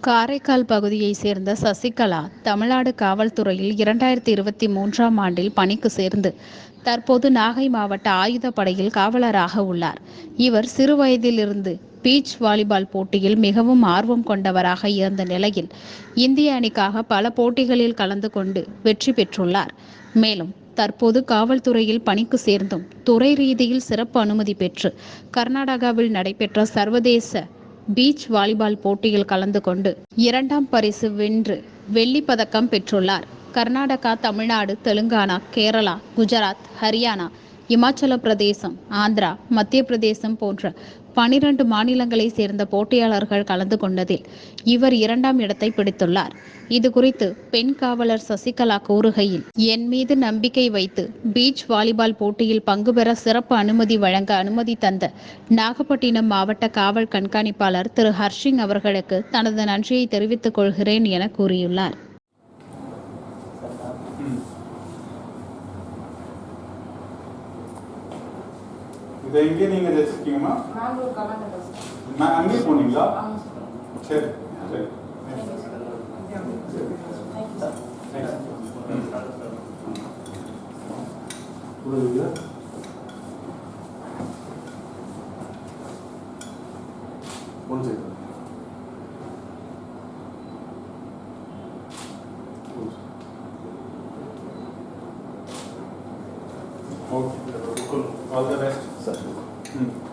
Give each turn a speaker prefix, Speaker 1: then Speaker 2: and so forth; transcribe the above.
Speaker 1: காரைக்கால் பகுதியைச் சேர்ந்த சசிகலா தமிழ்நாடு காவல்துறையில் இரண்டாயிரத்தி இருபத்தி மூன்றாம் ஆண்டில் பணிக்கு சேர்ந்து தற்போது நாகை மாவட்ட ஆயுதப்படையில் காவலராக உள்ளார். இவர் சிறுவயதிலிருந்து பீச் வாலிபால் போட்டியில் மிகவும் ஆர்வம் கொண்டவராக இருந்த நிலையில் இந்திய அணிக்காக பல போட்டிகளில் கலந்து கொண்டு வெற்றி பெற்றுள்ளார். மேலும் தற்போது காவல்துறையில் பணிக்கு சேர்ந்தும் துறை ரீதியில் சிறப்பு அனுமதி பெற்று கர்நாடகாவில் நடைபெற்ற சர்வதேச பீச் வாலிபால் போட்டியில் கலந்து கொண்டு இரண்டாம் பரிசு வென்று வெள்ளி பதக்கம் பெற்றுள்ளார். கர்நாடகா தமிழ்நாடு தெலுங்கானா கேரளா குஜராத் ஹரியானா இமாச்சல பிரதேசம் ஆந்திரா மத்திய பிரதேசம் போன்ற பனிரெண்டு மாநிலங்களைச் சேர்ந்த போட்டியாளர்கள் கலந்து கொண்டதில் இவர் இரண்டாம் இடத்தை பிடித்துள்ளார். இது குறித்து பெண் காவலர் சசிகலா கூறுகையில் என் மீது நம்பிக்கை வைத்து பீச் வாலிபால் போட்டியில் பங்கு பெற சிறப்பு அனுமதி வழங்க அனுமதி தந்த நாகப்பட்டினம் மாவட்ட காவல் கண்காணிப்பாளர் திரு. ஹர்ஷிங் அவர்களுக்கு தனது நன்றியை தெரிவித்துக் கொள்கிறேன் என கூறியுள்ளார்.
Speaker 2: இதை எங்கே நீங்க ஜெயிச்சிருக்கீங்கம்மா
Speaker 3: நாங்களூர் கமாண்டர் பஸ்
Speaker 2: நான் அங்கேயே போனீங்களா
Speaker 3: ஆமாம் சார்
Speaker 2: சரி சரி
Speaker 3: தேங்க்யூ சார் தேங்க்யூ சார்
Speaker 2: புரியுது one second okay All the
Speaker 4: best.
Speaker 2: Sir.